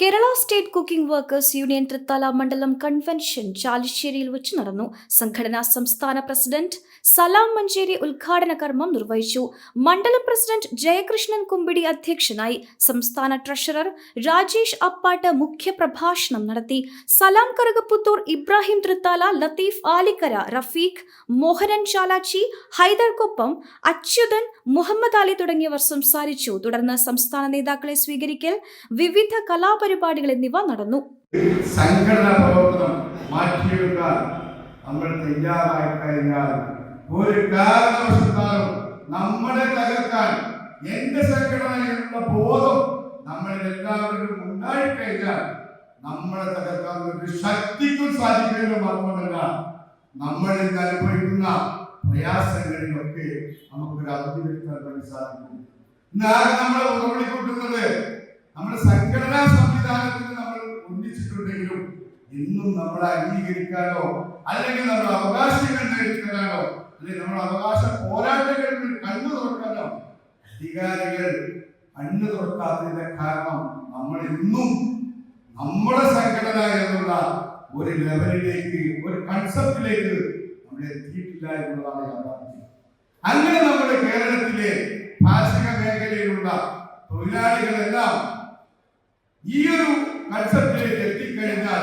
Kerala state cooking workers union Thrithala മണ്ഡലം convention ചാലിശ്ശേരിയിൽ വെച്ച് നടന്നു. സംഘടനാ സംസ്ഥാന പ്രസിഡന്റ് സലാം മഞ്ചേരി ഉദ്ഘാടന കർമ്മം നിർവഹിച്ചു. മണ്ഡലം പ്രസിഡന്റ് ജയകൃഷ്ണൻ കുമ്പിടി അധ്യക്ഷനായി സംസ്ഥാന ട്രഷറർ രാജേഷ് അപ്പാട്ട് മുഖ്യപ്രഭാഷണം നടത്തി. സലാം കറുകപ്പുത്തൂർ ഇബ്രാഹിം തൃത്താല ലത്തീഫ് ആലിക്കര റഫീഖ് മോഹനൻ ചാലാച്ചി ഹൈദർക്കൊപ്പം അച്യുതൻ മുഹമ്മദ് അലി തുടങ്ങിയവർ സംസാരിച്ചു. തുടർന്ന് സംസ്ഥാന നേതാക്കളെ സ്വീകരിക്കൽ വിവിധ കലാപരിപാടികൾ എന്നിവ നടന്നു. സംഘടനാ ഒരു തകർക്കാൻ എന്റെ സംഘടനയിലുള്ള ബോധം നമ്മളിൽ ഉണ്ടായിക്കഴിഞ്ഞാൽ നമ്മളെ തകർക്കാൻ ഒരു ശക്തിക്കും സാധിക്കുന്നത് മാത്രമല്ല ഇന്ന് അനുഭവിക്കുന്ന പ്രയാസങ്ങളിലൊക്കെ നമുക്കൊരു അവധി വേണ്ടി സാധിക്കും. ഇന്നാകെ ഇന്നും നമ്മളെ അംഗീകരിക്കാനോ അല്ലെങ്കിൽ നമ്മൾ അവകാശങ്ങൾ നേടിത്തരാനോ അല്ലെങ്കിൽ നമ്മൾ അവകാശ പോരാട്ടങ്ങളിൽ കണ്ണു തുറക്കാനോ അധികാരികൾ കണ്ണു തുറക്കാത്തതിന്റെ കാരണം നമ്മൾ ഇന്നും നമ്മുടെ സംഘടന എന്നുള്ള ഒരു ലെവലിലേക്ക് ഒരു കൺസെപ്റ്റിലേക്ക് നമ്മൾ എത്തിയിട്ടില്ല എന്നുള്ളതാണ് യാഥാർത്ഥ്യം. അങ്ങനെ നമ്മുടെ കേരളത്തിലെ കാർഷിക മേഖലയിലുള്ള തൊഴിലാളികളെല്ലാം ഈ ഒരു കൺസെപ്റ്റിലേക്ക് എത്തിക്കഴിഞ്ഞാൽ